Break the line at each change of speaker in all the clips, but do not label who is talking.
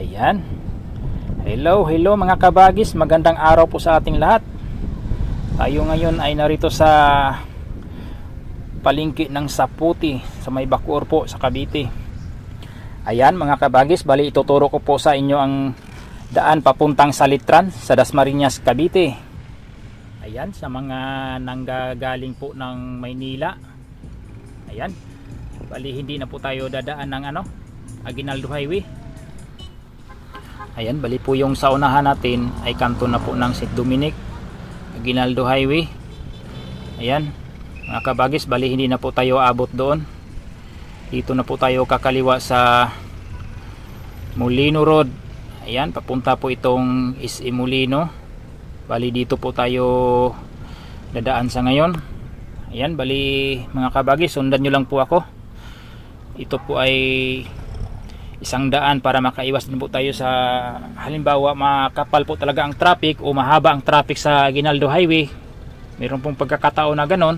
Ayan. Hello, hello mga kabagis. Magandang araw po sa ating lahat. Tayo ngayon ay narito sa palingki ng Saputi sa may Bacoor po sa Cavite. Ayan mga kabagis, bali ituturo ko po sa inyo ang daan papuntang Salitran sa Dasmariñas, Cavite. Ayan, sa mga nanggagaling po ng Maynila. Ayan. Bali hindi na po tayo dadaan ng ano, Aguinaldo Highway. Ayan, bali po yung sa unahan natin ay kanto na po ng St. Dominic, Aguinaldo Highway. Ayan, mga kabagis, bali hindi na po tayo abot doon. Dito na po tayo kakaliwa sa Molino Road. Ayan, papunta po itong SM Molino. Bali dito po tayo dadaan sa ngayon. Ayan, bali mga kabagis, sundan nyo lang po ako. Ito po ay isang daan para makaiwas din po tayo sa halimbawa makapal po talaga ang traffic o mahaba ang traffic sa Ginaldo Highway. Mayroon pong pagkakataon na ganon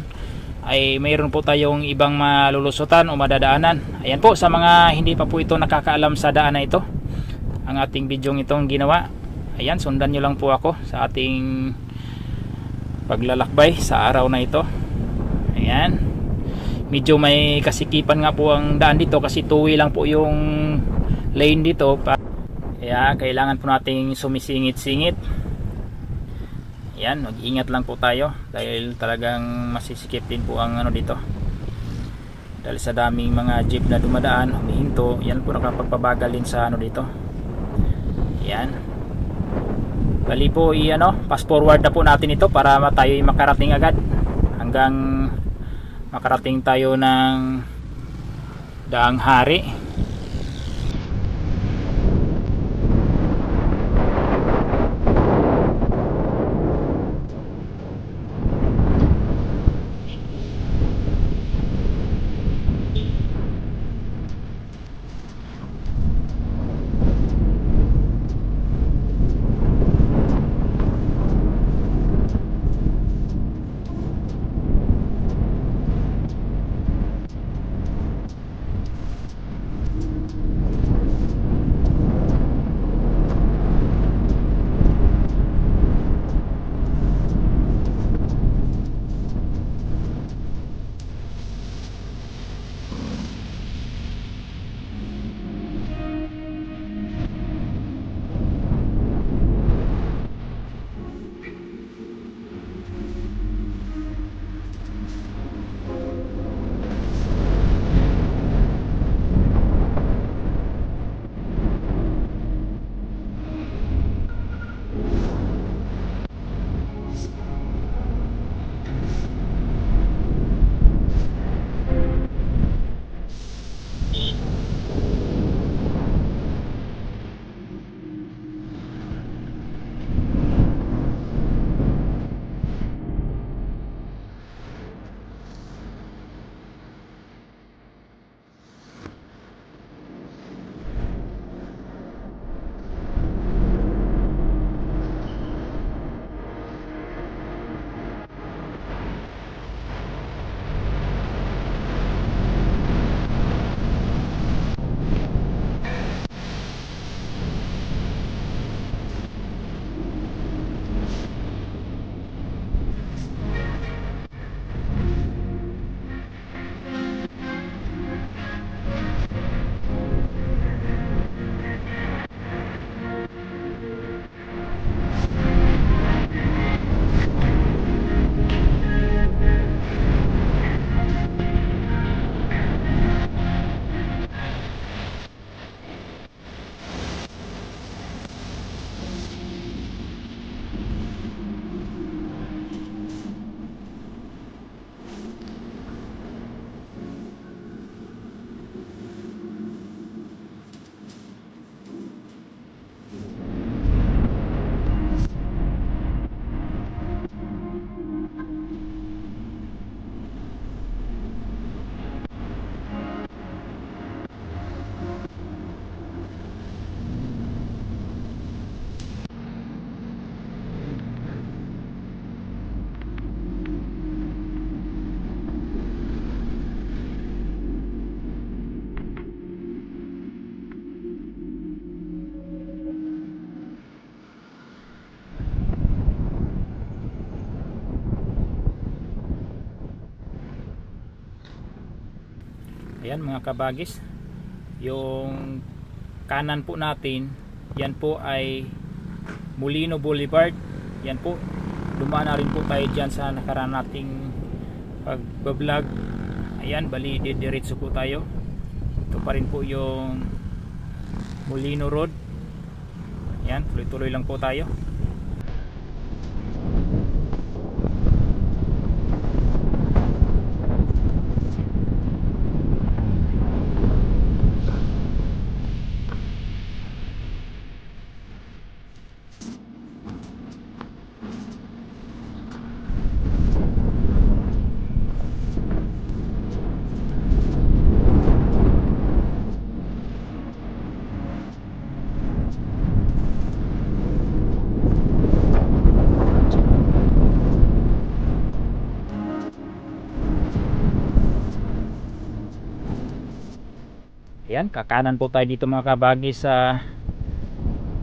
ay mayroon po tayong ibang malulusutan o madadaanan. Ayan po sa mga hindi pa po ito nakakaalam sa daan na ito ang ating bidyong itong ginawa. Ayan sundan nyo lang po ako sa ating paglalakbay sa araw na ito. Ayan. Medyo may kasikipan nga po ang daan dito kasi two-way lang po yung lane dito kaya kailangan po nating sumisingit-singit. Yan mag-ingat lang po tayo dahil talagang masisikip din po ang ano dito. Dahil sa daming mga jeep na dumadaan humihinto yan po nakapagpabagal din sa ano dito. Yan. Bali po i ano fast forward na po natin ito para tayo makarating agad. Hanggang makarating tayo ng daang hari Ayan mga kabagis. Yung kanan po natin, yan po ay Molino Boulevard. Yan po. Dumaan na rin po tayo dyan sa nakaraan nating pagbablog. Ayan, bali diretso po tayo. Ito pa rin po yung Molino Road. Ayan, tuloy-tuloy lang po tayo. Ayan, kakanan po tayo dito mga kabagi sa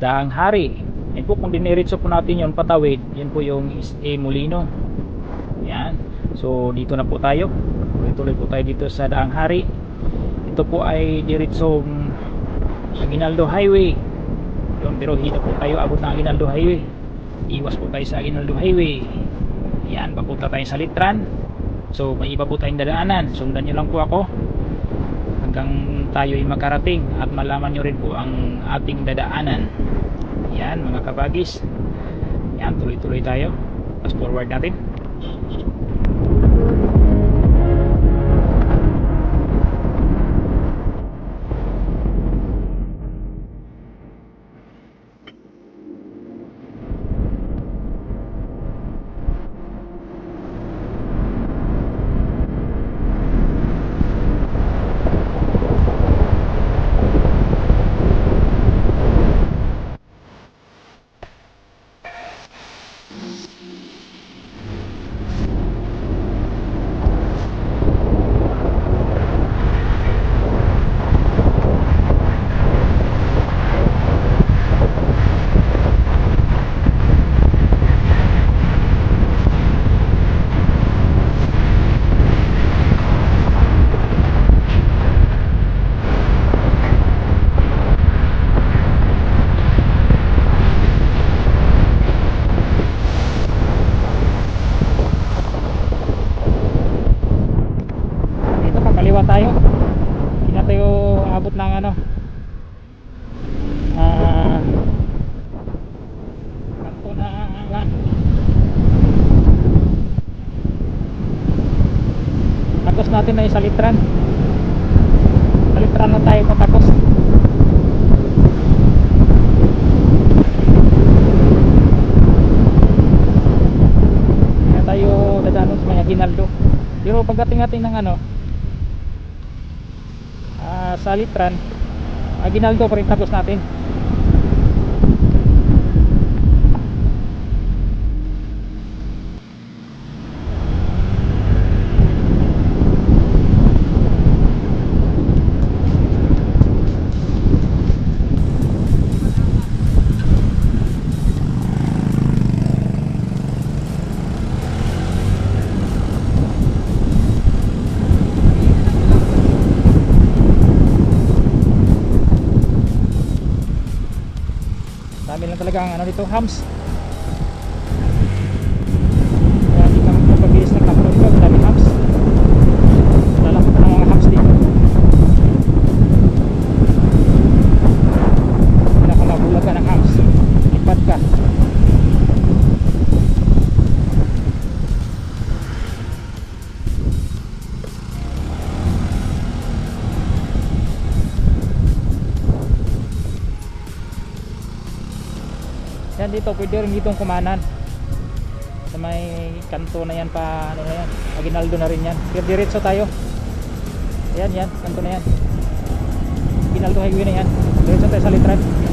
Daang Hari. Yan po kung diniritso po natin yung patawid, yan po yung SA Molino. Ayan. So dito na po tayo. Tuloy-tuloy po tayo dito sa Daang Hari. Ito po ay diretsong Aguinaldo Highway. Yun, pero hindi po tayo abot ng Aguinaldo Highway. Iwas po tayo sa Aguinaldo Highway. Ayan, papunta tayo sa Litran. So may iba po tayong dadaanan. Sundan nyo lang po ako hanggang tayo ay makarating at malaman nyo rin po ang ating dadaanan. Yan mga kabagis. Yan tuloy tuloy tayo. Fast forward natin dito kakaliwa tayo. Hindi na tayo abot ng ano. Ah takos natin na yung salitran salitran na tayo patakos kaya tayo dadaan sa mga Ginaldo pero pagdating natin ng ano sa Litran. Aguinaldo pa rin tapos natin dami lang talaga ang ano dito hams yan dito pwede rin ditong kumanan. Sa may kanto na yan pa ano na yan Aguinaldo na rin yan. Pero diretso tayo. Yan yan kanto na yan. Aguinaldo highway na yan. Diretso tayo sa litran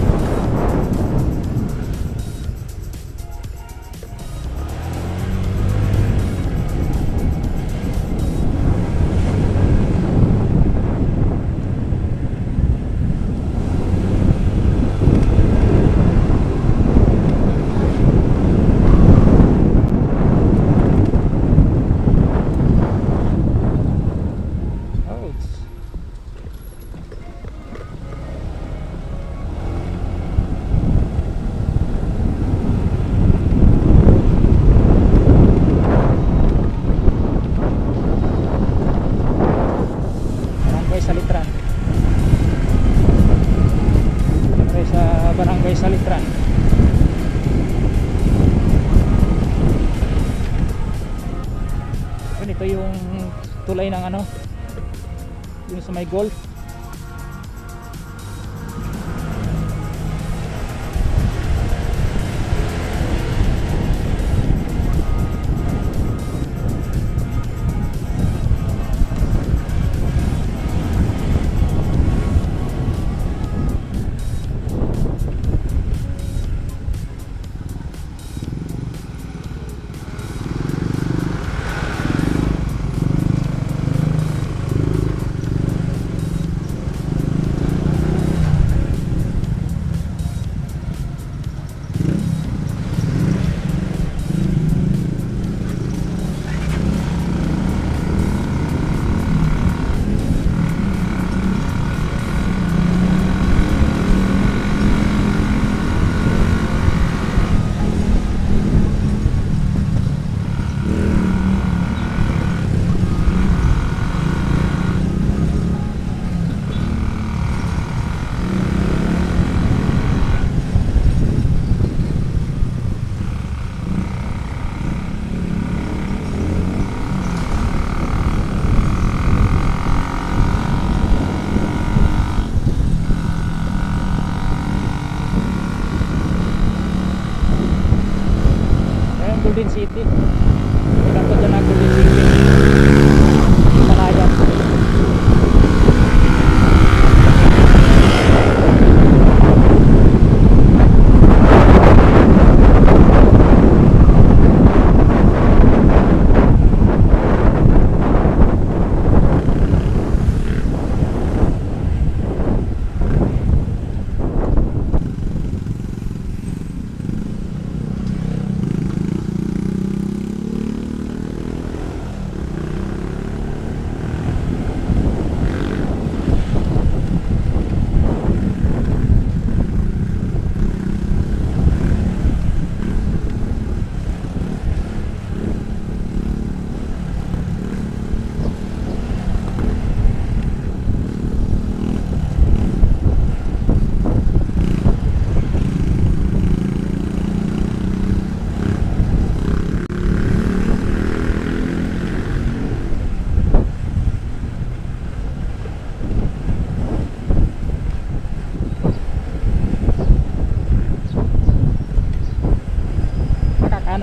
ng ano, yung sa may golf. Golden City. Kanto dyan ang Golden City.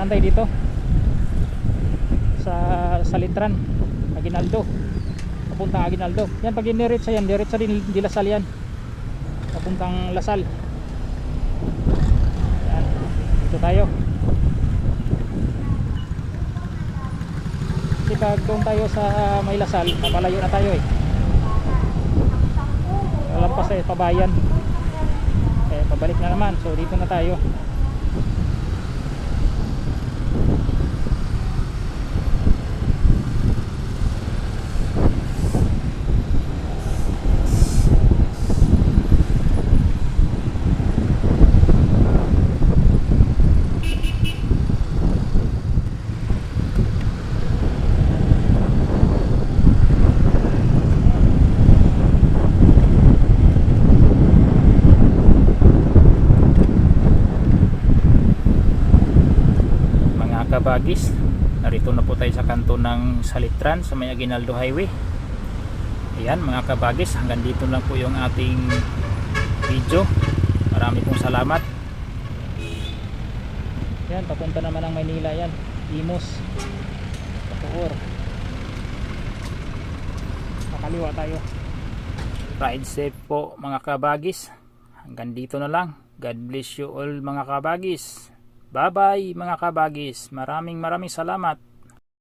Tayo dito. Sa Salitran. Aguinaldo. Papuntang Aguinaldo. Yan pag iniritsa yan. Diretsa din di Lasal yan. Papuntang Lasal. Yan. Dito tayo. Kasi pag doon tayo sa may Lasal, mapalayo na tayo eh. Lampas eh, pabayan. Eh, pabalik na naman. So dito na tayo. Mga kabagis. Narito na po tayo sa kanto ng Salitran sa may Aguinaldo Highway. Ayan mga kabagis hanggang dito lang po yung ating video. Marami pong salamat. Yan papunta naman ng Maynila yan Imos Patuor makaliwa tayo. Ride safe po mga kabagis. Hanggang dito na lang. God bless you all mga kabagis Bye bye mga kabagis. Maraming maraming salamat.